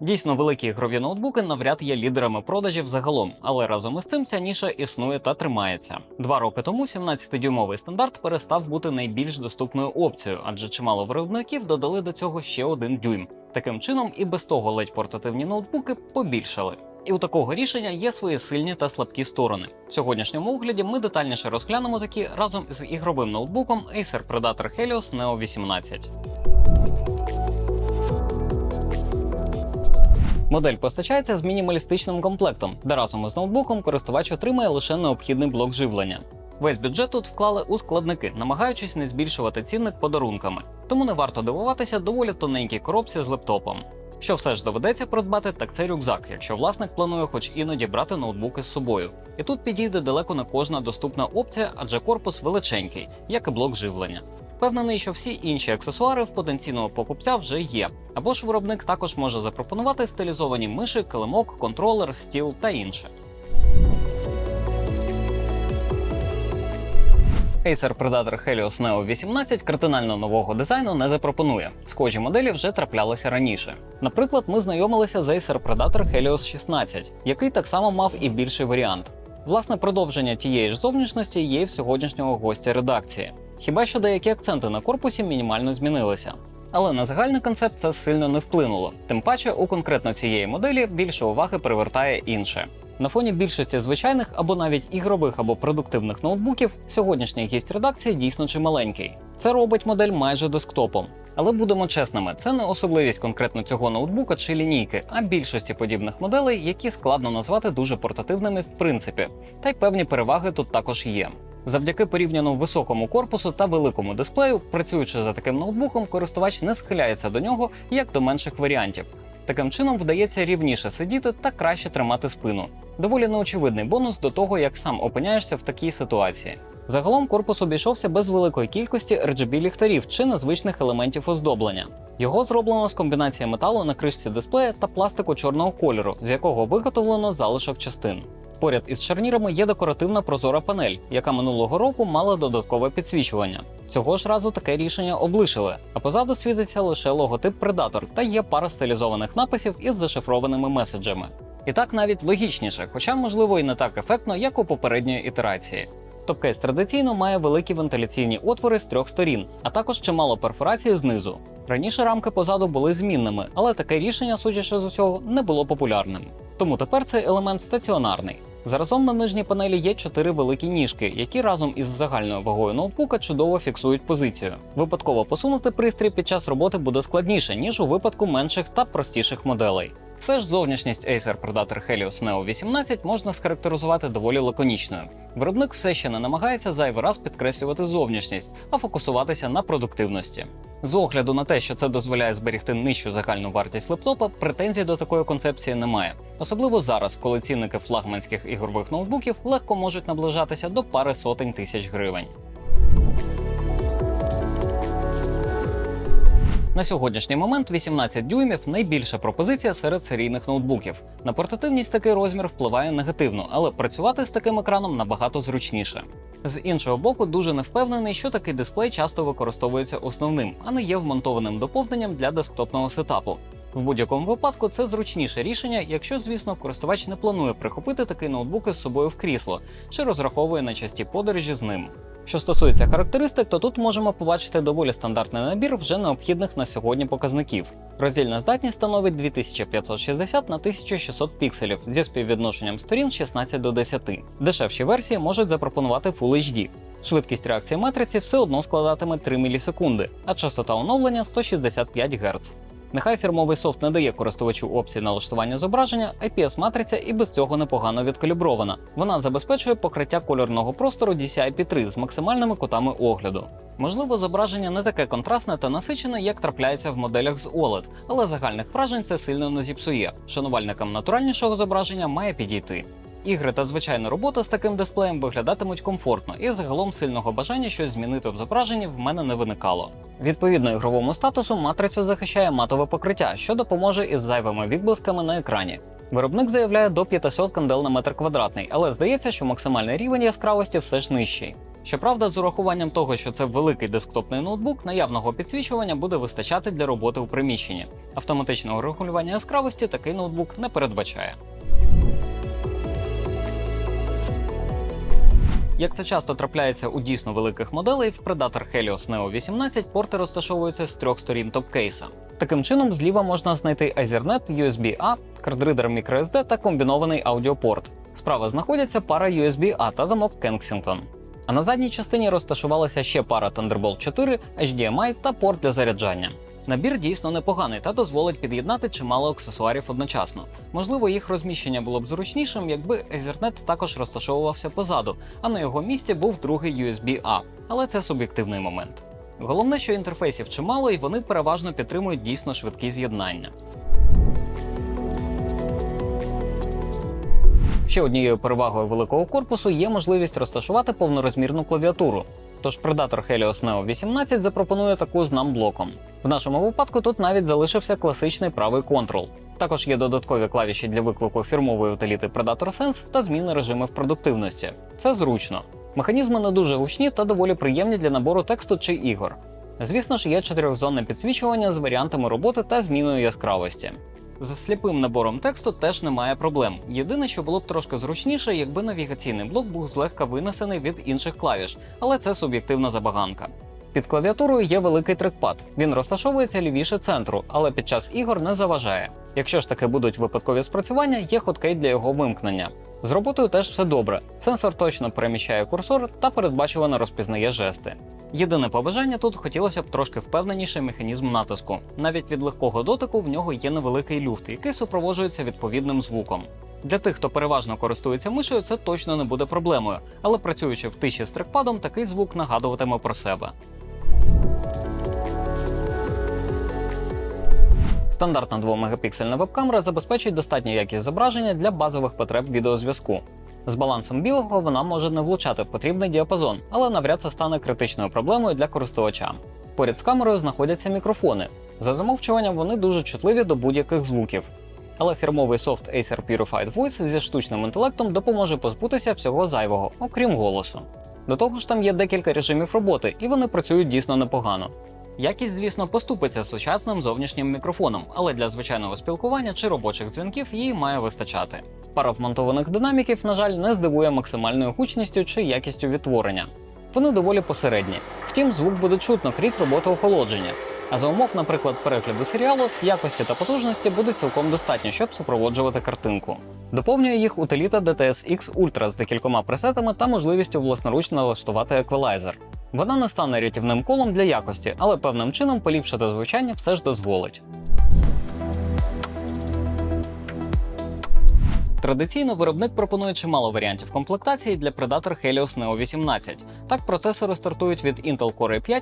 Дійсно, великі ігрові ноутбуки навряд є лідерами продажів загалом, але разом із цим ця ніша існує та тримається. Два роки тому 17-дюймовий стандарт перестав бути найбільш доступною опцією, адже чимало виробників додали до цього ще один дюйм. Таким чином, і без того ледь портативні ноутбуки побільшали. І у такого рішення є свої сильні та слабкі сторони. В сьогоднішньому огляді ми детальніше розглянемо такі разом з ігровим ноутбуком Acer Predator Helios Neo 18. Модель постачається з мінімалістичним комплектом, де разом із ноутбуком користувач отримає лише необхідний блок живлення. Весь бюджет тут вклали у складники, намагаючись не збільшувати цінник подарунками. Тому не варто дивуватися доволі тоненькій коробці з лептопом. Що все ж доведеться придбати, так це рюкзак, якщо власник планує хоч іноді брати ноутбуки з собою. І тут підійде далеко не кожна доступна опція, адже корпус величенький, як і блок живлення. Впевнений, що всі інші аксесуари в потенційного покупця вже є. Або ж виробник також може запропонувати стилізовані миші, килимок, контролер, стіл та інше. Acer Predator Helios Neo 18 кардинально нового дизайну не запропонує. Схожі моделі вже траплялися раніше. Наприклад, ми знайомилися з Acer Predator Helios 16, який так само мав і більший варіант. Власне, продовження тієї ж зовнішності є і в сьогоднішнього гостя редакції. Хіба що деякі акценти на корпусі мінімально змінилися. Але на загальний концепт це сильно не вплинуло. Тим паче, у конкретно цієї моделі більше уваги привертає інше. На фоні більшості звичайних або навіть ігрових або продуктивних ноутбуків сьогоднішній гість редакції дійсно чималенький. Це робить модель майже десктопом. Але будемо чесними, це не особливість конкретно цього ноутбука чи лінійки, а більшості подібних моделей, які складно назвати дуже портативними в принципі. Та й певні переваги тут також є. Завдяки порівняно високому корпусу та великому дисплею, працюючи за таким ноутбуком, користувач не схиляється до нього як до менших варіантів. Таким чином вдається рівніше сидіти та краще тримати спину. Доволі неочевидний бонус до того, як сам опиняєшся в такій ситуації. Загалом корпус обійшовся без великої кількості RGB ліхтарів чи незвичних елементів оздоблення. Його зроблено з комбінації металу на кришці дисплея та пластику чорного кольору, з якого виготовлено залишок частин. Поряд із шарнірами є декоративна прозора панель, яка минулого року мала додаткове підсвічування. Цього ж разу таке рішення облишили, а позаду світиться лише логотип Predator та є пара стилізованих написів із зашифрованими меседжами. І так навіть логічніше, хоча можливо і не так ефектно, як у попередньої ітерації. Топкейс традиційно має великі вентиляційні отвори з трьох сторін, а також чимало перфорації знизу. Раніше рамки позаду були змінними, але таке рішення, судячи з усього, не було популярним. Тому тепер цей елемент стаціонарний. Заразом на нижній панелі є чотири великі ніжки, які разом із загальною вагою ноутбука чудово фіксують позицію. Випадково посунути пристрій під час роботи буде складніше, ніж у випадку менших та простіших моделей. Все ж зовнішність Acer Predator Helios Neo 18 можна схарактеризувати доволі лаконічною. Виробник все ще не намагається зайвий раз підкреслювати зовнішність, а фокусуватися на продуктивності. З огляду на те, що це дозволяє зберігти нижчу загальну вартість лептопа, претензій до такої концепції немає. Особливо зараз, коли цінники флагманських ігрових ноутбуків легко можуть наближатися до пари сотень тисяч гривень. На сьогоднішній момент 18 дюймів найбільша пропозиція серед серійних ноутбуків. На портативність такий розмір впливає негативно, але працювати з таким екраном набагато зручніше. З іншого боку, дуже не впевнений, що такий дисплей часто використовується основним, а не є вмонтованим доповненням для десктопного сетапу. В будь-якому випадку це зручніше рішення, якщо, звісно, користувач не планує прихопити такий ноутбук із собою в крісло чи розраховує на часті подорожі з ним. Що стосується характеристик, то тут можемо побачити доволі стандартний набір вже необхідних на сьогодні показників. Роздільна здатність становить 2560 на 1600 пікселів зі співвідношенням сторін 16 до 10. Дешевші версії можуть запропонувати Full HD. Швидкість реакції матриці все одно складатиме 3 мілісекунди, а частота оновлення 165 Гц. Нехай фірмовий софт не дає користувачу опції налаштування зображення, IPS-матриця і без цього непогано відкалібрована. Вона забезпечує покриття кольорного простору DCI-P3 з максимальними кутами огляду. Можливо, зображення не таке контрастне та насичене, як трапляється в моделях з OLED, але загальних вражень це сильно не зіпсує. Шанувальникам натуральнішого зображення має підійти. Ігри та звичайна робота з таким дисплеєм виглядатимуть комфортно, і загалом сильного бажання щось змінити в зображенні в мене не виникало. Відповідно ігровому статусу матрицю захищає матове покриття, що допоможе із зайвими відблисками на екрані. Виробник заявляє до 500 кандел на метр квадратний, але здається, що максимальний рівень яскравості все ж нижчий. Щоправда, з урахуванням того, що це великий десктопний ноутбук, наявного підсвічування буде вистачати для роботи у приміщенні. Автоматичного регулювання яскравості такий ноутбук не передбачає. Як це часто трапляється у дійсно великих моделей, в Predator Helios Neo 18 порти розташовуються з трьох сторін топкейса. Таким чином, зліва можна знайти Ethernet, USB-A, кардридер microSD та комбінований аудіопорт. Справа знаходяться пара USB-A та замок Kensington. А на задній частині розташувалася ще пара Thunderbolt 4, HDMI та порт для заряджання. Набір дійсно непоганий та дозволить під'єднати чимало аксесуарів одночасно. Можливо, їх розміщення було б зручнішим, якби Ethernet також розташовувався позаду, а на його місці був другий USB-A. Але це суб'єктивний момент. Головне, що інтерфейсів чимало, і вони переважно підтримують дійсно швидкі з'єднання. Ще однією перевагою великого корпусу є можливість розташувати повнорозмірну клавіатуру. Тож Predator Helios Neo 18 запропонує таку з нам блоком. В нашому випадку тут навіть залишився класичний правий контрол. Також є додаткові клавіші для виклику фірмової утиліти Predator Sense та зміни режимів продуктивності. Це зручно. Механізми не дуже гучні та доволі приємні для набору тексту чи ігор. Звісно ж, є чотирьохзонне підсвічування з варіантами роботи та зміною яскравості. З сліпим набором тексту теж немає проблем. Єдине, що було б трошки зручніше, якби навігаційний блок був злегка винесений від інших клавіш, але це суб'єктивна забаганка. Під клавіатурою є великий трекпад. Він розташовується лівіше центру, але під час ігор не заважає. Якщо ж таки будуть випадкові спрацювання, є хоткей для його вимкнення. З роботою теж все добре. Сенсор точно переміщає курсор та передбачувано розпізнає жести. Єдине побажання тут хотілося б трошки впевненіший механізм натиску. Навіть від легкого дотику в нього є невеликий люфт, який супроводжується відповідним звуком. Для тих, хто переважно користується мишею, це точно не буде проблемою, але працюючи в тиші з трекпадом, такий звук нагадуватиме про себе. Стандартна 2-мегапіксельна веб-камера забезпечить достатню якість зображення для базових потреб відеозв'язку. З балансом білого вона може не влучати в потрібний діапазон, але навряд це стане критичною проблемою для користувача. Поряд з камерою знаходяться мікрофони. За замовчуванням вони дуже чутливі до будь-яких звуків. Але фірмовий софт Acer Purified Voice зі штучним інтелектом допоможе позбутися всього зайвого, окрім голосу. До того ж, там є декілька режимів роботи, і вони працюють дійсно непогано. Якість, звісно, поступиться сучасним зовнішнім мікрофоном, але для звичайного спілкування чи робочих дзвінків її має вистачати. Пара вмонтованих динаміків, на жаль, не здивує максимальною гучністю чи якістю відтворення. Вони доволі посередні. Втім, звук буде чутно крізь роботу охолодження. А за умов, наприклад, перегляду серіалу, якості та потужності буде цілком достатньо, щоб супроводжувати картинку. Доповнює їх утиліта DTS-X Ultra з декількома пресетами та можливістю власноруч налаштувати еквалайзер. Вона не стане рятівним колом для якості, але певним чином поліпшити звучання все ж дозволить. Традиційно виробник пропонує чимало варіантів комплектації для Predator Helios Neo 18. Так, процесори стартують від Intel Core i5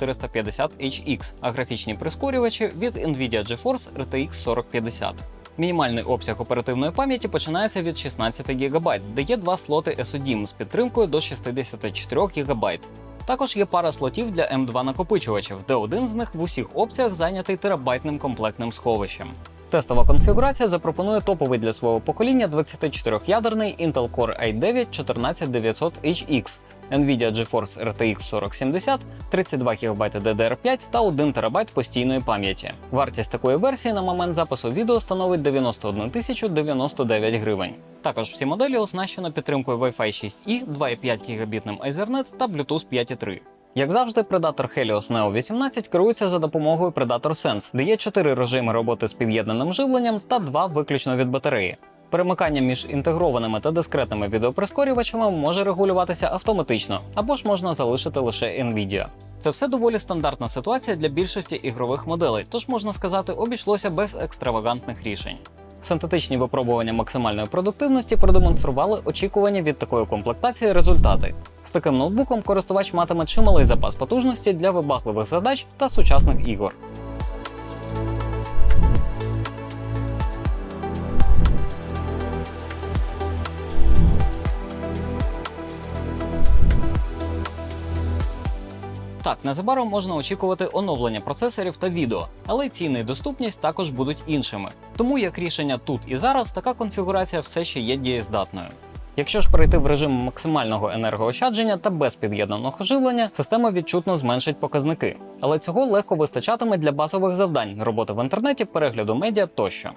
14450HX, а графічні прискорювачі від Nvidia GeForce RTX 4050. Мінімальний обсяг оперативної пам'яті починається від 16 ГБ, де є два слоти SODIMM з підтримкою до 64 ГБ. Також є пара слотів для M2 накопичувачів, де один з них в усіх обсягах зайнятий терабайтним комплектним сховищем. Тестова конфігурація запропонує топовий для свого покоління 24-ядерний Intel Core i9 14900HX, Nvidia GeForce RTX 4070, 32 ГБ DDR5 та 1 ТБ постійної пам'яті. Вартість такої версії на момент запису відео становить 91 099 гривень. Також всі моделі оснащено підтримкою Wi-Fi 6E, 2,5 гігабітним Ethernet та Bluetooth 5.3. Як завжди, Predator Helios Neo 18 керується за допомогою Predator Sense, де є 4 режими роботи з під'єднаним живленням та 2 виключно від батареї. Перемикання між інтегрованими та дискретними відеоприскорювачами може регулюватися автоматично або ж можна залишити лише NVIDIA. Це все доволі стандартна ситуація для більшості ігрових моделей, тож можна сказати, обійшлося без екстравагантних рішень. Синтетичні випробування максимальної продуктивності продемонстрували очікувані від такої комплектації результати. З таким ноутбуком користувач матиме чималий запас потужності для вибагливих задач та сучасних ігор. Так, незабаром можна очікувати оновлення процесорів та відео, але ціни і доступність також будуть іншими. Тому як рішення тут і зараз така конфігурація все ще є дієздатною. Якщо ж перейти в режим максимального енергоощадження та без під'єднаного живлення, система відчутно зменшить показники. Але цього легко вистачатиме для базових завдань роботи в інтернеті, перегляду медіа тощо.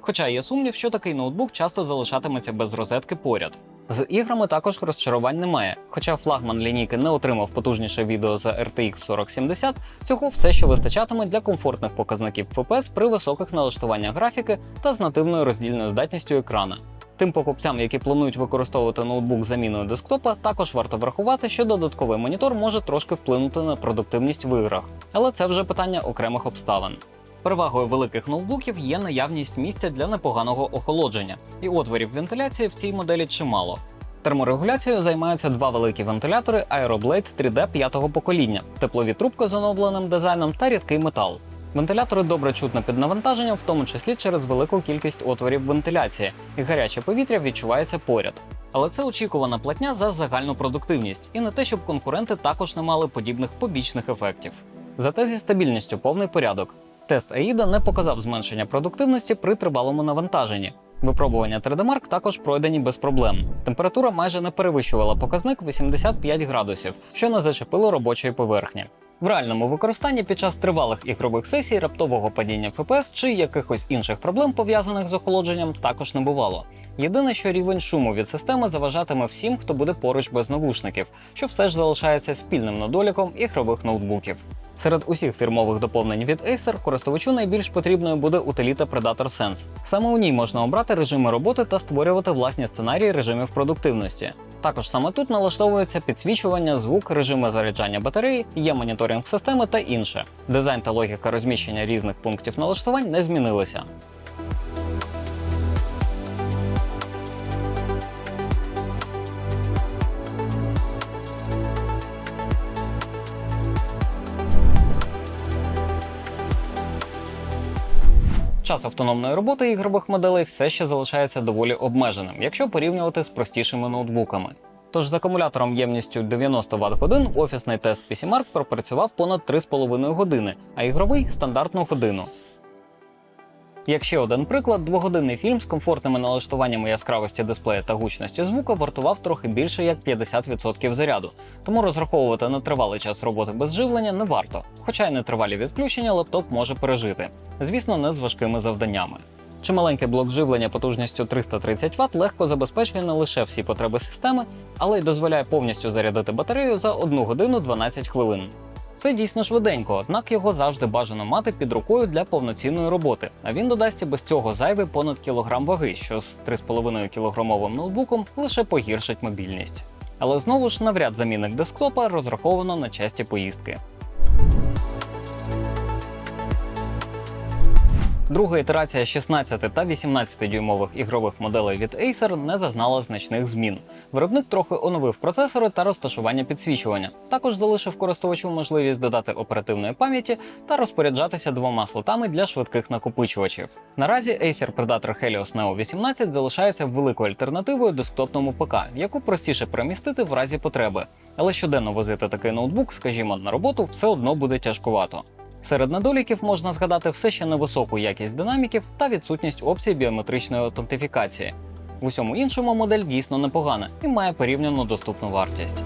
Хоча є сумнів, що такий ноутбук часто залишатиметься без розетки поряд. З іграми також розчарувань немає. Хоча флагман лінійки не отримав потужніше відео за RTX 4070, цього все ще вистачатиме для комфортних показників FPS при високих налаштуваннях графіки та з нативною роздільною здатністю екрана. Тим покупцям, які планують використовувати ноутбук заміною десктопа, також варто врахувати, що додатковий монітор може трошки вплинути на продуктивність в іграх, але це вже питання окремих обставин. Перевагою великих ноутбуків є наявність місця для непоганого охолодження, і отворів вентиляції в цій моделі чимало. Терморегуляцією займаються два великі вентилятори Aeroblade 3D п'ятого покоління, теплові трубки з оновленим дизайном та рідкий метал. Вентилятори добре чутно під навантаженням, в тому числі через велику кількість отворів вентиляції, і гаряче повітря відчувається поряд. Але це очікувана платня за загальну продуктивність, і не те, щоб конкуренти також не мали подібних побічних ефектів. Зате зі стабільністю повний порядок. Тест AIDA не показав зменшення продуктивності при тривалому навантаженні. Випробування 3D Mark також пройдені без проблем. Температура майже не перевищувала показник 85 градусів, що не зачепило робочої поверхні. В реальному використанні під час тривалих ігрових сесій раптового падіння FPS чи якихось інших проблем пов'язаних з охолодженням також не бувало. Єдине, що рівень шуму від системи заважатиме всім, хто буде поруч без навушників, що все ж залишається спільним недоліком ігрових ноутбуків. Серед усіх фірмових доповнень від Acer користувачу найбільш потрібною буде утиліта Predator Sense. Саме у ній можна обрати режими роботи та створювати власні сценарії режимів продуктивності. Також саме тут налаштовується підсвічування, звук, режими заряджання батареї, є моніторинг системи та інше. Дизайн та логіка розміщення різних пунктів налаштувань не змінилися. Час автономної роботи ігрових моделей все ще залишається доволі обмеженим, якщо порівнювати з простішими ноутбуками. Тож з акумулятором ємністю 90 Вт годин офісний тест PCMark пропрацював понад 3,5 години, а ігровий стандартну годину. Як ще один приклад, двогодинний фільм з комфортними налаштуваннями яскравості дисплея та гучності звука вартував трохи більше як 50% заряду, тому розраховувати на тривалий час роботи без живлення не варто, хоча й нетривалі відключення лептоп може пережити. Звісно, не з важкими завданнями. Чималенький блок живлення потужністю 330 Вт легко забезпечує не лише всі потреби системи, але й дозволяє повністю зарядити батарею за 1 годину 12 хвилин. Це дійсно швиденько, однак його завжди бажано мати під рукою для повноцінної роботи. А він додасть без цього зайвий понад кілограм ваги, що з 3,5 кілограмовим ноутбуком лише погіршить мобільність. Але знову ж навряд замінник десктопа розраховано на часті поїздки. Друга ітерація 16 та 18 дюймових ігрових моделей від Acer не зазнала значних змін. Виробник трохи оновив процесори та розташування підсвічування. Також залишив користувачу можливість додати оперативної пам'яті та розпоряджатися двома слотами для швидких накопичувачів. Наразі Acer Predator Helios Neo 18 залишається великою альтернативою десктопному ПК, яку простіше перемістити в разі потреби. Але щоденно возити такий ноутбук, скажімо, на роботу все одно буде тяжкувато. Серед недоліків можна згадати все ще невисоку якість динаміків та відсутність опцій біометричної аутентифікації. В усьому іншому модель дійсно непогана і має порівняно доступну вартість.